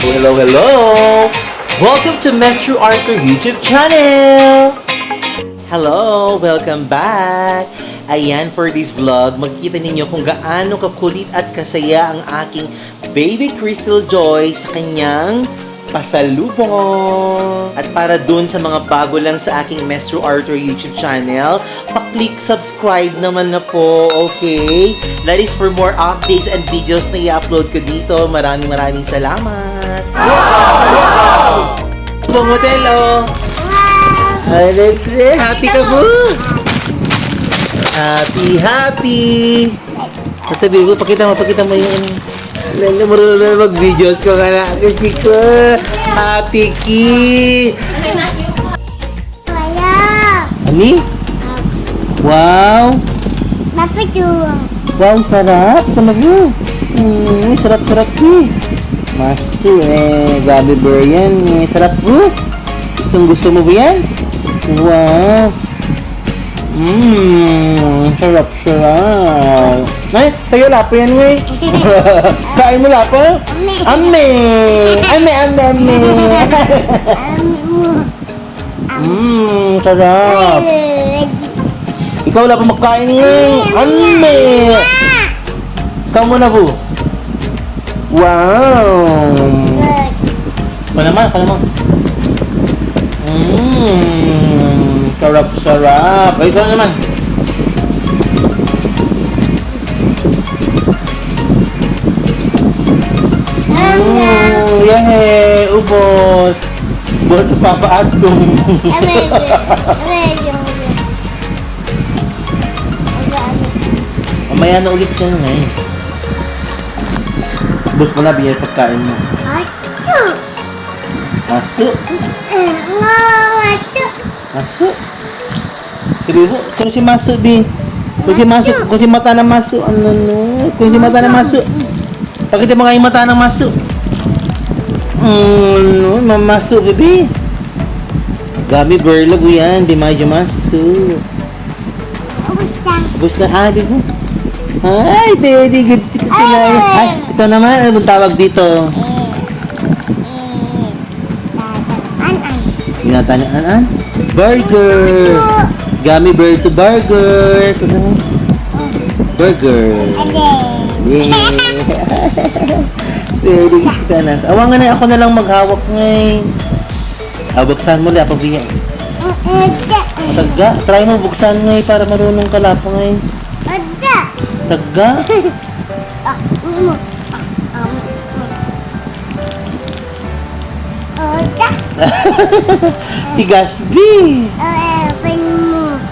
Hello, hello! Welcome to Mestru Arthur YouTube channel! Hello! Welcome back! Ayan, for this vlog, makikita ninyo kung gaano kakulit at kasaya ang aking baby Crystal Joy sa kanyang pasalubong. At para dun sa mga bago lang sa aking Mestru Arthur YouTube channel, pa-click subscribe naman na po, okay? That is for more updates and videos na i-upload ko dito. Maraming maraming salamat! Wow! Wow! hotel, oh! Eh, happy ka po! Happy, happy! Sabi ko, pakita mo, pakita mo yung Lalo, marunong na mag-videos ko ka na. Kasi ko, happy ki! Wala. Ani? Wow! Napatuwang. Wow, sarap! Talaga! Hmm, sarap-sarap ki! Maso eh, gabi bear yan eh. Sarap po! Gustong gusto mo ba yan? Wow! Mmm, sarap sarap. Ay, tayo lapo yan, wey. Kain mo lapo? Ame. Ame! Ame, ame. Mmm, sarap. Ikaw wala pa makain ngayon. Ame! Ikaw muna, bu. Wow! Pa naman, pa naman. Mmm, sarap, sarap. Ay, ikaw naman. Mmm, yahe, ubos. Buat Papa Atum. Mamaya na ulit yan ngayon. Bus mo na, bigyan pagkain mo. Maso, maso. Sabi mo, kung si Maso, bi. Kung si Maso, kung si mata ng Maso, ano no. Kung si mata ng Maso. Pakita mo nga yung mata ng Maso. Mm, no, mamaso, baby. Gami berlag yan, di medyo maso. Bus na ali mo. Ay, daddy, good to Ay, Ay, ito naman, anong tawag dito? Tinatanaan? Burger! Gummy bear to burger! Ito naman. Burger! Yeah! Daddy, gusto ka na. Awangan na ako na lang maghawak ngayon. Ah, buksan mo lang, pabiya. Tagga, try mo buksan ngayon para marunong ka lapo ngayon. Tagga? Tigas, B!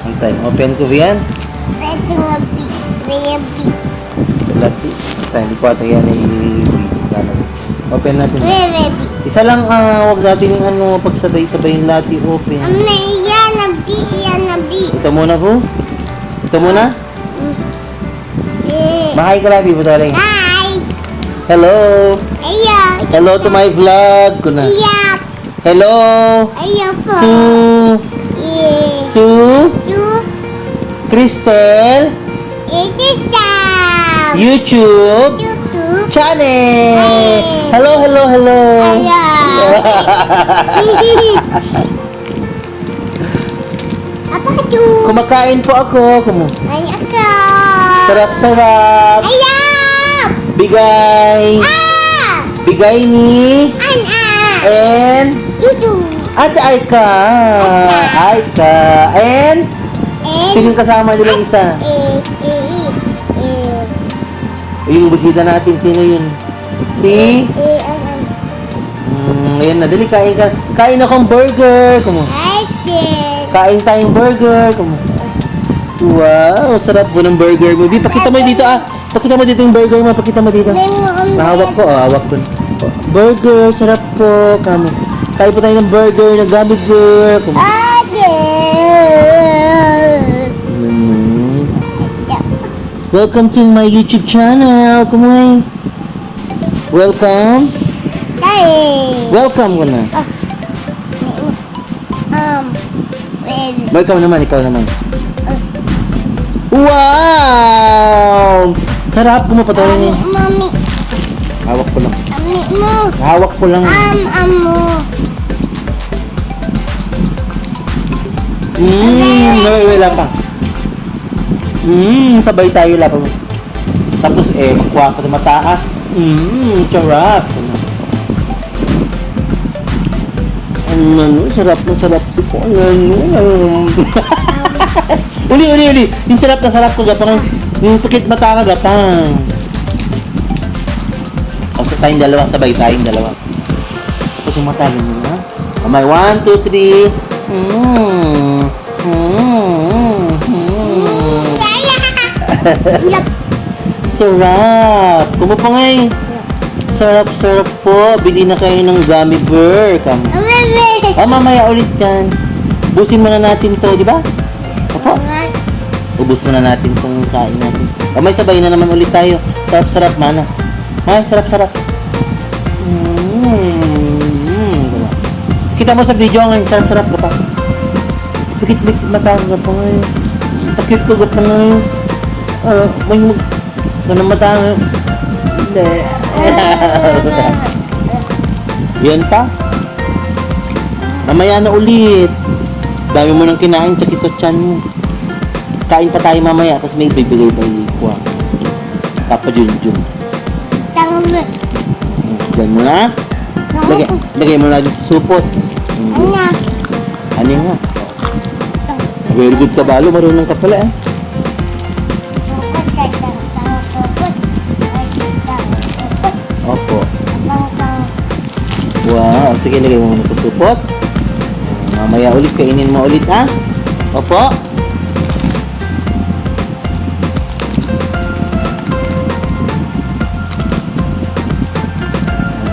Antay, open ko yan? Lapi. Antay, hindi ko ata yan ay Open natin. Isa lang, ah, wag natin yung ano, pagsabay-sabay yung lati open. Ito muna po. Ito muna. Mahay ka labi po tayo. Hi! Hello! Ayo! Hello to my vlog. Kuna. Iya! Hello Ayo po! to Eh, to tu, Cristel it is down! YouTube Tu, Hi. Hello, hello, hello. Apa tu? Kumakain po ako. Kumu Ay, ako! sarap-sarap. Ayo! Bigay. Ah! Bigay ni An, ah! and Tutu! Ate Aika. Aika. And And, sino yung kasama nilang isa? eh, Yung bisita natin, sino yun? Si? Mm, ayan na, dali, kain ka. Kain akong burger. Sis. Kain tayong burger. Kumu Wow, sarap po ng burger mo. Di, pakita mo dito ah. Pakita mo dito yung burger mo. Pakita mo dito. Mo Nahawak ko, ah, hawak ko. Burger, sarap po. Kamo. Kain po tayo ng burger na gummy bear. Kumu Ate! Welcome to my YouTube channel. Kumuhay. Welcome. Tay! Welcome ko na. Um, baby. Ba, ikaw naman, ikaw naman. Wow! Sarap, pumapatawa niya. Mami, Hawak ko lang. mami, mo. Hawak ko lang. Am, am mo. Mmm, wala, wala pa. Mmm, sabay tayo lang. Tapos eh, kuha ko sa mataas. Mmm, charap. Ano, ano, sarap na sarap si ko. Ano, uli, uli, uli. Yung sarap na sarap ko, gapang. Yung sakit mata ka, gapang. O, sa tayong dalawa, sabay tayong dalawa. Tapos yung mata, ganyan ha. Kamay, one, two, three. Mm. Mm. Mm. Lap. Sarap! Kumapangay! Sarap, sarap po. Bili na kayo ng gummy bear. Bebe. ah, mamaya ulit yan. Busin muna natin to, di ba? Opo. Ubus muna natin itong kain natin. O may sabay na naman ulit tayo. Sarap, sarap, mana. Ay, sarap, sarap. Mm. Diba? Kita mo sa video ngayon, sarap, sarap ka pa. Pikit, pikit, mata ka pa ngayon. Pakit ko ka pa ngayon. Ah, may mag... Ganang mata nga. Hindi. Yan pa. Mamaya na ulit. Dami mo nang kinain sa kisotyan mo. Kain pa tayo mamaya, tapos may bibigay pa yung kuha. Papa Junjun. Tangan Diyan mo na. Lagay, lagay mo na sa supot. Ano? Ano nga? Very good ka balo, marunong ka pala eh. Sige lagay mo muna sa supot. Mamaya ulit, kainin mo ulit ha. Opo.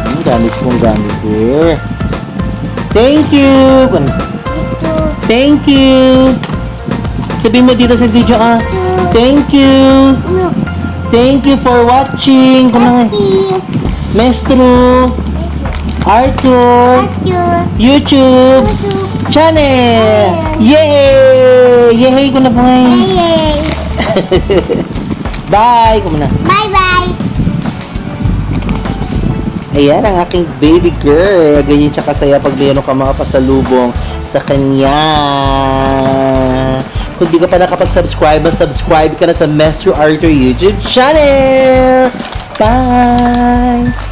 Hmm, gamis pong gamit here. Thank you! Thank you! Sabihin mo dito sa video ah. Thank you! Thank you for watching! Kung na Mestro! Arthur! YouTube! Channel! Yay! Yay ko na po ngayon. Bye! Kumuna. Bye bye. Ayan ang aking baby girl. Ganyan siya kasaya pag mayroon ka mga pasalubong sa kanya. Kung di ka pa nakapag-subscribe, subscribe ka na sa Master Arthur YouTube channel. Bye!